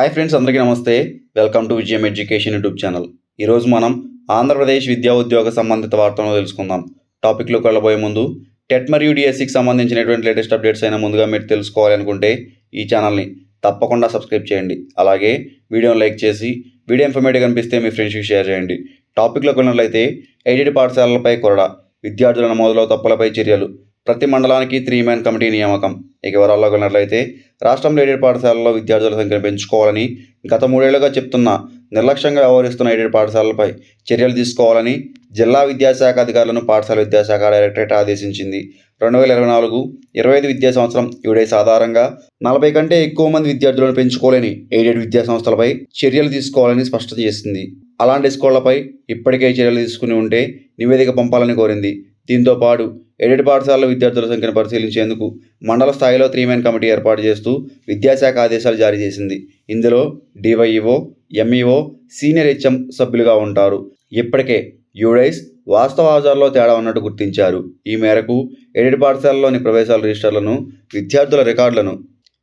Hi friends అందరికీ నమస్తే. Welcome to Vijayam education YouTube channel. ఈరోజు మనం ఆంధ్రప్రదేశ్ విద్యా ఉద్యోగ సంబంధిత వార్తలను తెలుసుకుందాం. టాపిక్లోకి వెళ్ళబోయే ముందు టెట్ మరియు డిఎస్సికి సంబంధించినటువంటి లేటెస్ట్ అప్డేట్స్ అయినా ముందుగా మీరు తెలుసుకోవాలి అనుకుంటే ఈ ఛానల్ని తప్పకుండా సబ్స్క్రైబ్ చేయండి. అలాగే వీడియోని లైక్ చేసి వీడియో ఇన్ఫర్మేటివ్ కనిపిస్తే మీ ఫ్రెండ్స్కి షేర్ చేయండి. టాపిక్లోకి వెళ్ళినట్లయితే ఎయిడెడ్ పాఠశాలలపై కొరడ విద్యార్థుల నమోదులో తప్పులపై చర్యలు ప్రతి మండలానికి త్రీ మ్యాన్ కమిటీ నియామకం. ఇక వివరాల్లో వెళ్ళినట్లయితే రాష్ట్రంలో ఎయిడెడ్ పాఠశాలల్లో విద్యార్థుల సంఖ్యను పెంచుకోవాలని గత మూడేళ్ళుగా చెప్తున్న నిర్లక్ష్యంగా వ్యవహరిస్తున్న ఎయిడెడ్ పాఠశాలలపై చర్యలు తీసుకోవాలని జిల్లా విద్యాశాఖ అధికారులను పాఠశాల విద్యాశాఖ డైరెక్టరేట్ ఆదేశించింది. రెండు వేల ఇరవై నాలుగు ఇరవై ఐదు విద్యా సంవత్సరం యుడేస్ ఆధారంగా నలభై కంటే ఎక్కువ మంది విద్యార్థులను పెంచుకోలేని ఎయిడెడ్ విద్యా సంస్థలపై చర్యలు తీసుకోవాలని స్పష్టం చేసింది. అలాంటి స్కూళ్ళపై ఇప్పటికే చర్యలు తీసుకుని ఉంటే నివేదిక పంపాలని కోరింది. దీంతో పాటు ఎయిడెడ్ పాఠశాలల విద్యార్థుల సంఖ్యను పరిశీలించేందుకు మండల స్థాయిలో త్రీ మ్యాన్ కమిటీ ఏర్పాటు చేస్తూ విద్యాశాఖ ఆదేశాలు జారీ చేసింది. ఇందులో డివైఈఓ ఎంఈఓ సీనియర్ హెచ్ఎం సభ్యులుగా ఉంటారు. ఇప్పటికే యూడైస్ వాస్తవ ఆధారాల్లో తేడా ఉన్నట్టు గుర్తించారు. ఈ మేరకు ఎయిడెడ్ పాఠశాలలోని ప్రవేశాల రిజిస్టర్లను విద్యార్థుల రికార్డులను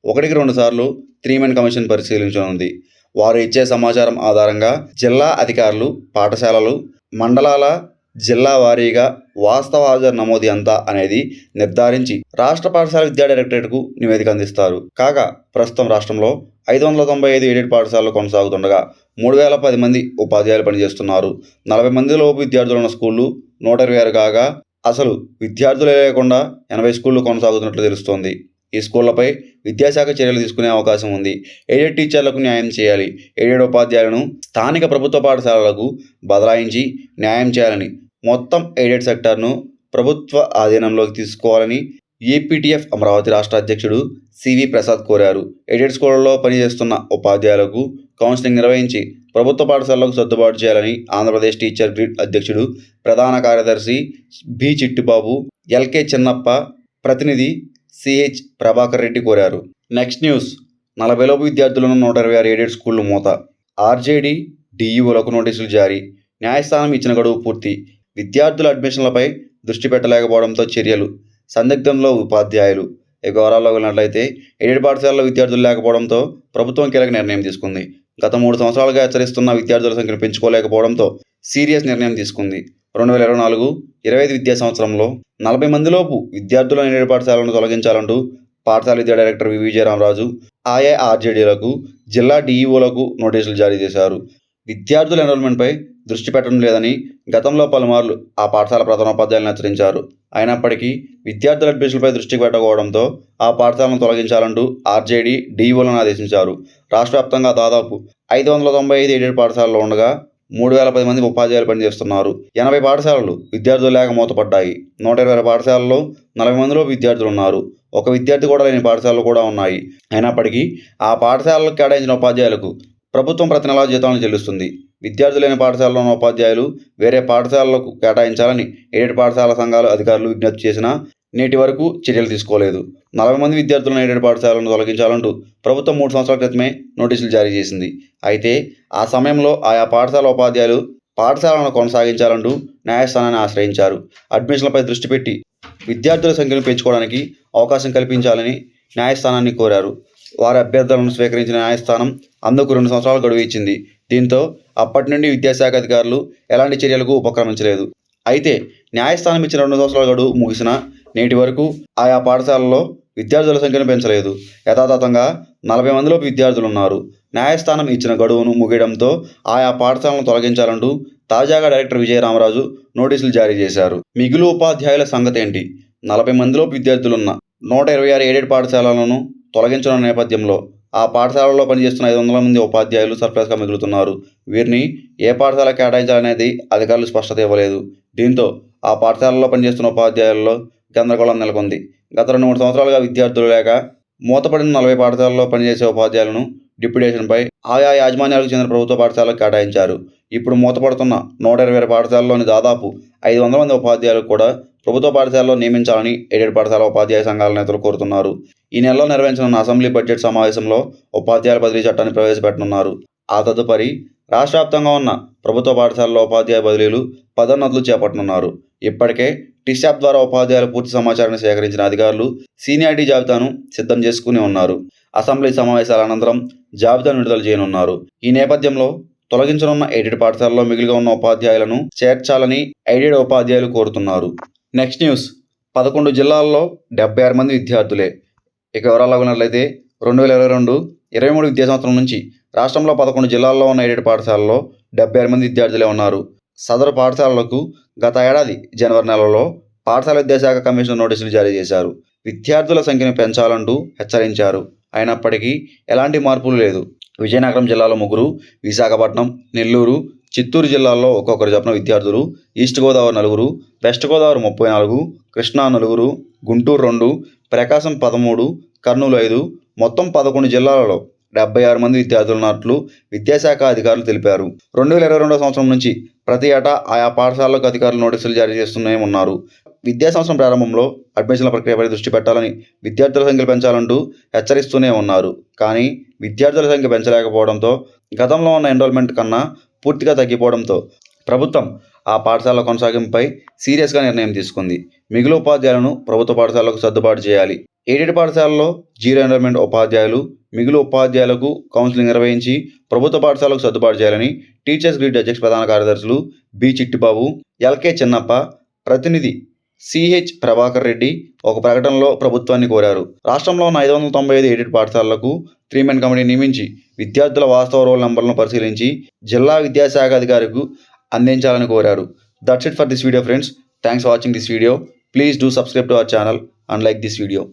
ఒకటికి రెండు సార్లు త్రీమెన్ కమిషన్ పరిశీలించనుంది. వారు ఇచ్చే సమాచారం ఆధారంగా జిల్లా అధికారులు పాఠశాలలు మండలాల జిల్లా వారీగా వాస్తవ హాజరు నమోదు ఎంత అనేది నిర్ధారించి రాష్ట్ర పాఠశాల విద్యా డైరెక్టరేట్కు నివేదిక అందిస్తారు. కాగా ప్రస్తుతం రాష్ట్రంలో ఐదు వందల తొంభై ఐదు ఎయిడెడ్ పాఠశాలలు కొనసాగుతుండగా మూడు వేల పది మంది ఉపాధ్యాయులు పనిచేస్తున్నారు. నలభై మంది లోపు విద్యార్థులు ఉన్న స్కూళ్ళు నూట ఇరవై ఆరు కాగా అసలు విద్యార్థులే లేకుండా ఎనభై స్కూళ్ళు కొనసాగుతున్నట్లు తెలుస్తోంది. ఈ స్కూళ్ళపై విద్యాశాఖ చర్యలు తీసుకునే అవకాశం ఉంది. ఎయిడెడ్ టీచర్లకు న్యాయం చేయాలి. ఎయిడెడ్ ఉపాధ్యాయులను స్థానిక ప్రభుత్వ పాఠశాలలకు బదలాయించి న్యాయం చేయాలని మొత్తం ఎయిడెడ్ సెక్టార్ను ప్రభుత్వ ఆధీనంలోకి తీసుకోవాలని ఏపీటీఎఫ్ అమరావతి రాష్ట్ర అధ్యక్షుడు సివి ప్రసాద్ కోరారు. ఎయిడెడ్ స్కూళ్ళలో పనిచేస్తున్న ఉపాధ్యాయులకు కౌన్సిలింగ్ నిర్వహించి ప్రభుత్వ పాఠశాలలకు సర్దుబాటు చేయాలని ఆంధ్రప్రదేశ్ టీచర్ గ్రిడ్ అధ్యక్షుడు ప్రధాన కార్యదర్శి బి చిట్టుబాబు ఎల్కే చిన్నప్ప ప్రతినిధి సిహెచ్ ప్రభాకర్ రెడ్డి కోరారు. Next news. నలభైలోపు విద్యార్థులను నూట ఇరవై ఆరు ఎయిడెడ్ స్కూళ్ళు మూత. ఆర్జేడీ డిఈఓలకు నోటీసులు జారీ. న్యాయస్థానం ఇచ్చిన గడువు పూర్తి. విద్యార్థుల అడ్మిషన్లపై దృష్టి పెట్టలేకపోవడంతో చర్యలు. సందిగ్ధంలో ఉపాధ్యాయులు. ఇక వివరాల్లో వెళ్ళినట్లయితే ఎయిడెడ్ పాఠశాలలో విద్యార్థులు లేకపోవడంతో ప్రభుత్వం కీలక నిర్ణయం తీసుకుంది. గత మూడు సంవత్సరాలుగా హెచ్చరిస్తున్న విద్యార్థుల సంఖ్యను పెంచుకోలేకపోవడంతో సీరియస్ నిర్ణయం తీసుకుంది. రెండు వేల ఇరవై నాలుగు ఇరవై ఐదు విద్యా సంవత్సరంలో నలభై మందిలోపు విద్యార్థుల ఎయిడెడ్ పాఠశాలను తొలగించాలంటూ పాఠశాల విద్యా డైరెక్టర్ వి. విజయరామరాజు ఆయా ఆర్జేడీలకు జిల్లా డీఈఓలకు నోటీసులు జారీ చేశారు. విద్యార్థుల ఎన్రోల్మెంట్పై దృష్టి పెట్టడం లేదని గతంలో పలుమార్లు ఆ పాఠశాల ప్రధానోపాధ్యాయులను హెచ్చరించారు. అయినప్పటికీ విద్యార్థుల అడ్మిషన్లపై దృష్టి పెట్టకపోవడంతో ఆ పాఠశాలను తొలగించాలంటూ ఆర్జేడీ డీఈఓలను ఆదేశించారు. రాష్ట్ర వ్యాప్తంగా దాదాపు ఐదు వందల తొంభై ఐదు ఎయిడెడ్ పాఠశాలలో ఉండగా మూడు వేల పది మంది ఉపాధ్యాయులు పనిచేస్తున్నారు. ఎనభై పాఠశాలలు విద్యార్థులు లేక మూతపడ్డాయి. నూట ఇరవై పాఠశాలల్లో నలభై మందిలో విద్యార్థులు ఉన్నారు. ఒక విద్యార్థి కూడా లేని పాఠశాలలు కూడా ఉన్నాయి. అయినప్పటికీ ఆ పాఠశాలలకు కేటాయించిన ఉపాధ్యాయులకు ప్రభుత్వం ప్రతి నెలా జీతాలను చెల్లిస్తుంది. విద్యార్థులు లేని పాఠశాలలో ఉన్న ఉపాధ్యాయులు వేరే పాఠశాలలకు కేటాయించాలని ఎయిడెడ్ పాఠశాల సంఘాలు అధికారులు విజ్ఞప్తి చేసినా నేటి వరకు చర్యలు తీసుకోలేదు. నలభై మంది విద్యార్థులను ఎయిడెడ్ పాఠశాలను తొలగించాలంటూ ప్రభుత్వం మూడు సంవత్సరాల క్రితమే నోటీసులు జారీ చేసింది. అయితే ఆ సమయంలో ఆయా పాఠశాల ఉపాధ్యాయులు పాఠశాలను కొనసాగించాలంటూ న్యాయస్థానాన్ని ఆశ్రయించారు. అడ్మిషన్లపై దృష్టి పెట్టి విద్యార్థుల సంఖ్యను పెంచుకోవడానికి అవకాశం కల్పించాలని న్యాయస్థానాన్ని కోరారు. వారి అభ్యర్థులను స్వీకరించిన న్యాయస్థానం అందుకు రెండు సంవత్సరాలు గడువు ఇచ్చింది. దీంతో అప్పటి నుండి విద్యాశాఖ అధికారులు ఎలాంటి చర్యలకు ఉపక్రమించలేదు. అయితే న్యాయస్థానం ఇచ్చిన రెండు సంవత్సరాల గడువు ముగిసిన నేటి వరకు ఆయా పాఠశాలల్లో విద్యార్థుల సంఖ్యను పెంచలేదు. యథాతథంగా నలభై మందిలోపు విద్యార్థులు ఉన్నారు న్యాయస్థానం ఇచ్చిన గడువును ముగియడంతో ఆయా పాఠశాలను తొలగించాలంటూ తాజాగా డైరెక్టర్ విజయరామరాజు నోటీసులు జారీ చేశారు. మిగులు ఉపాధ్యాయుల సంగతి ఏంటి నలభై మందిలోపు విద్యార్థులున్న నూట ఇరవై ఆరు ఎయిడెడ్ పాఠశాలలను తొలగించడం నేపథ్యంలో ఆ పాఠశాలలో పనిచేస్తున్న ఐదు వందల మంది ఉపాధ్యాయులు సర్ప్లస్గా మిగులుతున్నారు. వీరిని ఏ పాఠశాల కేటాయించాలనేది అధికారులు స్పష్టత ఇవ్వలేదు. దీంతో ఆ పాఠశాలలో పనిచేస్తున్న ఉపాధ్యాయుల్లో గందరగోళం నెలకొంది. గత రెండు మూడు సంవత్సరాలుగా విద్యార్థులు లేక మూతపడిన నలభై పాఠశాలలో పనిచేసే ఉపాధ్యాయులను డిప్యుటేషన్పై ఆయా యాజమాన్యాలకు చెందిన ప్రభుత్వ పాఠశాలకు కేటాయించారు. ఇప్పుడు మూతపడుతున్న నూట ఇరవై ఆరు పాఠశాలలోని దాదాపు ఐదు వందల మంది ఉపాధ్యాయులకు కూడా ప్రభుత్వ పాఠశాలలో నియమించాలని ఎయిడెడ్ పాఠశాల ఉపాధ్యాయ సంఘాల నేతలు కోరుతున్నారు. ఈ నెలలో నిర్వహించనున్న అసెంబ్లీ బడ్జెట్ సమావేశంలో ఉపాధ్యాయుల బదిలీ చట్టాన్ని ప్రవేశపెట్టనున్నారు. ఆ తదుపరి రాష్ట్ర వ్యాప్తంగా ఉన్న ప్రభుత్వ పాఠశాలలో ఉపాధ్యాయ బదిలీలు పదోన్నతులు చేపట్టనున్నారు. ఇప్పటికే టిశాప్ ద్వారా ఉపాధ్యాయుల పూర్తి సమాచారాన్ని సేకరించిన అధికారులు సీనియారిటీ జాబితాను సిద్ధం చేసుకుని ఉన్నారు. అసెంబ్లీ సమావేశాల అనంతరం జాబితాను విడుదల చేయనున్నారు. ఈ నేపథ్యంలో తొలగించనున్న ఎయిడెడ్ పాఠశాలలో మిగిలిగా ఉన్న ఉపాధ్యాయులను చేర్చాలని ఎయిడెడ్ ఉపాధ్యాయులు కోరుతున్నారు. Next news. పదకొండు జిల్లాల్లో డెబ్బై ఆరు మంది విద్యార్థులే. ఇక వివరాలు ఉన్నట్లయితే రెండు వేల ఇరవై రెండు ఇరవై మూడు విద్యా సంవత్సరం నుంచి రాష్ట్రంలో పదకొండు జిల్లాల్లో ఉన్న ఎయిడెడ్ పాఠశాలలో డెబ్బై ఆరు మంది విద్యార్థులే ఉన్నారు. సదరు పాఠశాలలకు గత ఏడాది జనవరి నెలలో పాఠశాల విద్యాశాఖ కమిషనర్ నోటీసులు జారీ చేశారు. విద్యార్థుల సంఖ్యను పెంచాలంటూ హెచ్చరించారు. అయినప్పటికీ ఎలాంటి మార్పులు లేదు. విజయనగరం జిల్లాలో ముగ్గురు విశాఖపట్నం నెల్లూరు చిత్తూరు జిల్లాలో ఒక్కొక్కరు చొప్పున విద్యార్థులు ఈస్ట్ గోదావరి నలుగురు వెస్ట్ గోదావరి ముప్పై నాలుగు కృష్ణా నలుగురు గుంటూరు రెండు ప్రకాశం పదమూడు కర్నూలు ఐదు మొత్తం పదకొండు జిల్లాలలో డెబ్బై ఆరు మంది విద్యార్థులు ఉన్నట్లు విద్యాశాఖ అధికారులు తెలిపారు. రెండు వేల ఇరవై రెండో సంవత్సరం నుంచి ప్రతి ఏటా ఆయా పాఠశాలలకు అధికారులు నోటీసులు జారీ చేస్తూనే ఉన్నారు విద్యా సంవత్సరం ప్రారంభంలో అడ్మిషన్ల ప్రక్రియపై దృష్టి పెట్టాలని విద్యార్థుల సంఖ్య పెంచాలంటూ హెచ్చరిస్తూనే ఉన్నారు. కానీ విద్యార్థుల సంఖ్య పెంచలేకపోవడంతో గతంలో ఉన్న ఎన్రోల్మెంట్ కన్నా పూర్తిగా తగ్గిపోవడంతో ప్రభుత్వం ఆ పాఠశాల కొనసాగింపుపై సీరియస్గా నిర్ణయం తీసుకుంది. మిగిలిన ఉపాధ్యాయులను ప్రభుత్వ పాఠశాలకు సర్దుబాటు చేయాలి. ఎయిడెడ్ పాఠశాలలో జీరో ఎన్రోల్మెంట్ ఉపాధ్యాయులు మిగులు ఉపాధ్యాయులకు కౌన్సిలింగ్ నిర్వహించి ప్రభుత్వ పాఠశాలకు సర్దుబాటు చేయాలని టీచర్స్ గ్రిడ్ అధ్యక్ష ప్రధాన కార్యదర్శులు బి చిట్టిబాబు ఎల్కే చిన్నప్ప ప్రతినిధి సిహెచ్ ప్రభాకర్ రెడ్డి ఒక ప్రకటనలో ప్రభుత్వాన్ని కోరారు. రాష్ట్రంలో ఉన్న ఐదు వందల తొంభై ఐదు ఎయిడెడ్ పాఠశాలలకు త్రీ మెన్ కమిటీ నియమించి విద్యార్థుల వాస్తవ రోల్ నంబర్లను పరిశీలించి జిల్లా విద్యాశాఖ అధికారికి అందించాలని కోరారు. That's it for this video friends thanks for watching this video please do subscribe to our channel and like this video